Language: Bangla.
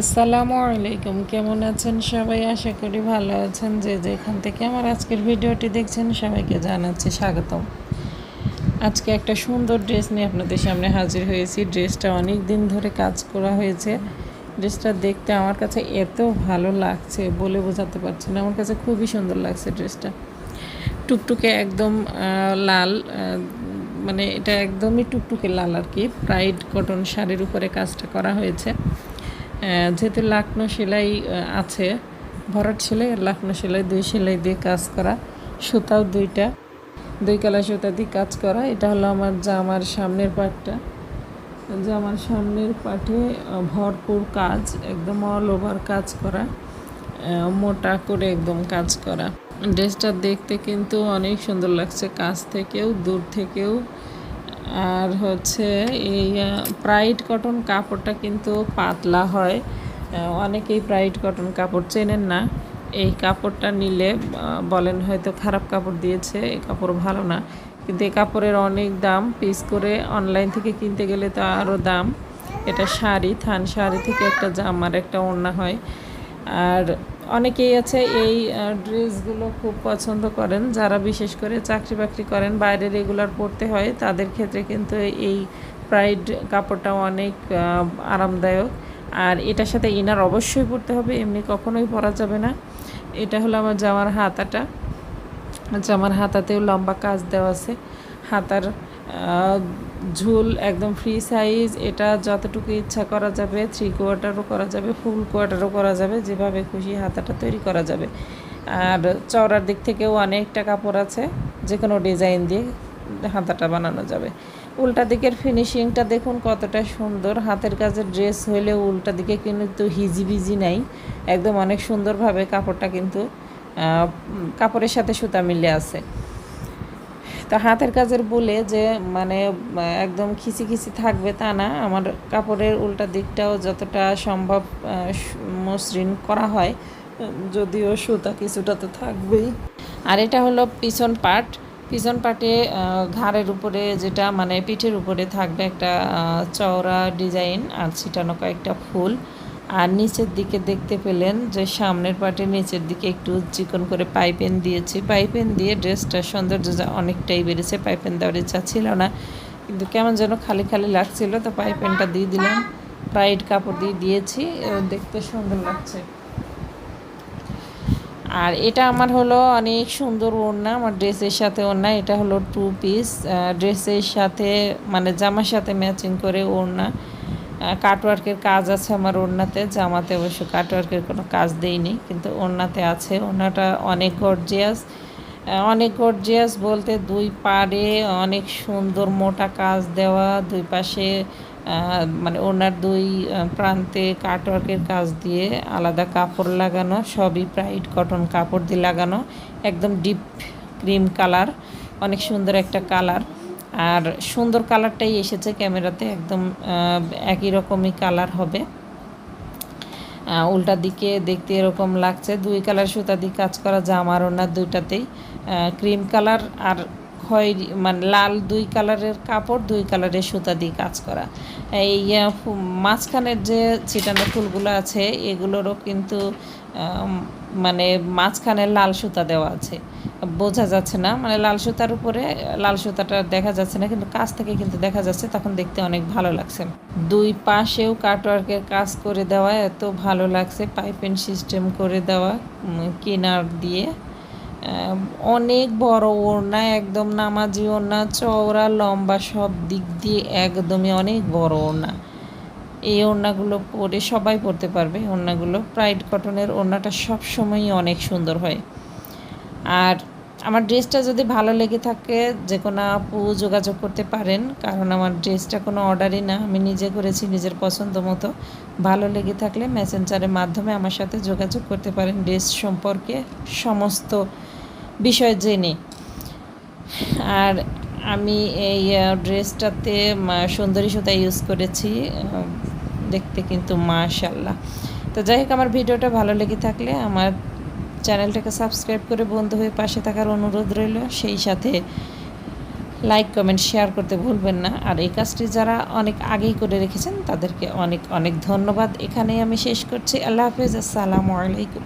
আসসালামু আলাইকুম। কেমন আছেন সবাই? আশা করি ভালো আছেন। যে যেখান থেকে আমার আজকের ভিডিওটি দেখছেন সবাইকে জানাচ্ছি স্বাগতম। আজকে একটা সুন্দর ড্রেস নিয়ে আপনাদের সামনে হাজির হয়েছি। ড্রেসটা অনেক দিন ধরে কাজ করা হয়েছে। ড্রেসটা দেখতে আমার কাছে এত ভালো লাগছে বলে বোঝাতে পারছি না। আমার কাছে খুবই সুন্দর লাগছে ড্রেসটা। টুকটুকে একদম লাল মানে এটা একদমই টুকটুকে লাল আর কি। প্রাইড কটন শাড়ির উপরে কাজটা করা হয়েছে। যেহেতু লাকনো সেলাই আছে, ভরাট সেলাই আর লাকনো সেলাই, দুই সেলাই দিয়ে কাজ করা। সুতাও দুইটা, দুই কালার সুতা দিয়ে কাজ করা। এটা হলো আমার জামার সামনের পাটটা। জামার সামনের পাটে ভরপুর কাজ, একদম অল ওভার কাজ করা মোটা করে একদম কাজ করা। ড্রেসটা দেখতে কিন্তু অনেক সুন্দর লাগছে, কাছ থেকেও, দূর থেকেও। আর হচ্ছে এই প্রাইড কটন কাপড়টা কিন্তু পাতলা হয়। অনেকেই প্রাইড কটন কাপড় চেনেন না। এই কাপড়টা নিলে বলেন হয়তো খারাপ কাপড় দিয়েছে, এই কাপড় ভালো না। কিন্তু এই কাপড়ের অনেক দাম পিস করে অনলাইন থেকে কিনতে গেলে তো আরও দাম। এটা শাড়ি, থান শাড়ি থেকে একটা জামার একটা ওড়না হয়। আর অনেকেই আছে এই ড্রেসগুলো খুব পছন্দ করেন। যারা বিশেষ করে চাকরি বাকরি করেন, বাইরে রেগুলার পড়তে হয়, তাদের ক্ষেত্রে কিন্তু এই প্রাইড কাপড়টা অনেক আরামদায়ক। আর এটার সাথে ইনার অবশ্যই পরতে হবে, এমনি কখনোই পরা যাবে না। এটা হলো আমার জামার হাতাটা। জামার হাতাতেও লম্বা কাজ দেওয়া আছে। হাতার ঝুল একদম ফ্রি সাইজ এটা যতটুকু ইচ্ছা করা যাবে থ্রি কোয়ার্টারও করা যাবে ফুল কোয়ার্টারও করা যাবে, যেভাবে খুশি হাতাটা তৈরি করা যাবে। আর চওড়ার দিক থেকেও অনেকটা কাপড় আছে যে কোনো ডিজাইন দিয়ে হাতাটা বানানো যাবে। উল্টা দিকের ফিনিশিংটা দেখুন কতটা সুন্দর। হাতের কাজের ড্রেস হইলেও উল্টা দিকে কিন্তু হিজিবিজি নাই। একদম অনেক সুন্দরভাবে কাপড়টা কিন্তু কাপড়ের সাথে সুতা মিলে আছে। তো হাতের কাজের বলে যে মানে একদম খিচি খিচি থাকবে তা না। আমার কাপড়ের উল্টা দিকটাও যতটা সম্ভব মসৃণ করা হয়, যদিও সুতা কিছুটা তো থাকবেই। আর এটা হলো পিছন পাট। পিছন পাটে ঘাড়ের উপরে যেটা মানে পিঠের উপরে থাকবে একটা চওড়া ডিজাইন আর ছিটানো কয়েকটা ফুল। আর নিচের দিকে দেখতে পেলেন যে সামনের পাটে নিচের দিকে একটু চিকন করে পাইপেন দিয়েছি। পাইপেন দিয়ে ড্রেসটা সৌন্দর্য যা অনেকটাই বেড়েছে। পাইপেন দেওয়ার ইচ্ছা ছিল না। কিন্তু কেমন যেন খালি খালি লাগছিল, তো পাইপেনটা দিয়ে দিলাম। প্রাইড কাপড় দিয়ে দিয়েছি দেখতে সুন্দর লাগছে। আর এটা আমার হলো অনেক সুন্দর ওড়না, আমার ড্রেসের সাথে ওড়না। এটা হলো টু পিস ড্রেসের সাথে মানে জামার সাথে ম্যাচিং করে ওড়না। কাটওয়ার্কের কাজ আছে আমার ওড়নাতে, জামাতে অবশ্য কাটওয়ার্কের কোনো কাজ দেইনি, কিন্তু ওড়নাতে আছে। ওড়নাটা অনেক গর্জিয়াস অনেক গর্জিয়াস বলতে দুই পাড়ে অনেক সুন্দর মোটা কাজ দেওয়া, দুই পাশে মানে ওনার দুই প্রান্তে কাটওয়ার্কের কাজ দিয়ে আলাদা কাপড় লাগানো, সবই প্রাইড কটন কাপড় দিয়ে লাগানো, একদম ডিপ ক্রিম কালার অনেক সুন্দর একটা কালার আর সুন্দর কালারটাই এসেছে ক্যামেরাতে, একদম একই রকমই কালার হবে। উল্টা দিকে দেখতে এরকম লাগছে, দুই কালার সুতা দিয়ে কাজ করা জামার ওনার দুইটাতেই। ক্রিম কালার আর খয়েরি মানে লাল দুই কালারের কাপড়, দুই কালারের সুতা দিয়ে কাজ করা। এই মাঝখানের যে ছিটানো ফুলগুলো আছে, এগুলোরও কিন্তু মানে মাঝখানে লাল সুতা দেওয়া আছে। বোঝা যাচ্ছে না। মানে লাল সুতার উপরে, লাল সুতাটা দেখা যাচ্ছে না, কিন্তু কাছ থেকে কিন্তু দেখা যাচ্ছে, তখন দেখতে অনেক ভালো লাগছে। দুই পাশেও কাটওয়ার্কের কাজ করে দেওয়া, এত ভালো লাগছে পাইপেন সিস্টেম করে দেওয়া কিনার দিয়ে। অনেক বড় ওড়না, একদম নামাজি ওড়না, চওড়া, লম্বা সব দিক দিয়ে একদমই অনেক বড় ওড়না। এই ওড়নাগুলো পরে সবাই পরতে পারবে, ওড়নাগুলো। প্রাইড কটনের ওড়নাটা সবসময়ই অনেক সুন্দর হয়। আর আমার ড্রেসটা যদি ভালো লেগে থাকে, যে কোনো আপু যোগাযোগ করতে পারেন, কারণ আমার ড্রেসটা কোনো অর্ডারই না। আমি নিজে করেছি নিজের পছন্দ মতো। ভালো লেগে থাকলে মেসেঞ্জারের মাধ্যমে আমার সাথে যোগাযোগ করতে পারেন ড্রেস সম্পর্কে সমস্ত বিষয় জেনে। আর আমি এই ড্রেসটাতে সুন্দরী সুতা ইউজ করেছি দেখতে কিন্তু মাশাল্লাহ তো যাই হোক, আমার ভিডিওটা ভালো লেগে থাকলে আমার চ্যানেলটাকে সাবস্ক্রাইব করে বন্ধু হয়ে পাশে থাকার অনুরোধ রইল। সেই সাথে লাইক, কমেন্ট, শেয়ার করতে ভুলবেন না। আর এই কাজটি যারা অনেক আগেই করে রেখেছেন, তাদেরকে অনেক অনেক ধন্যবাদ। এখানেই আমি শেষ করছি। আল্লাহ হাফেজ। আসসালামু আলাইকুম।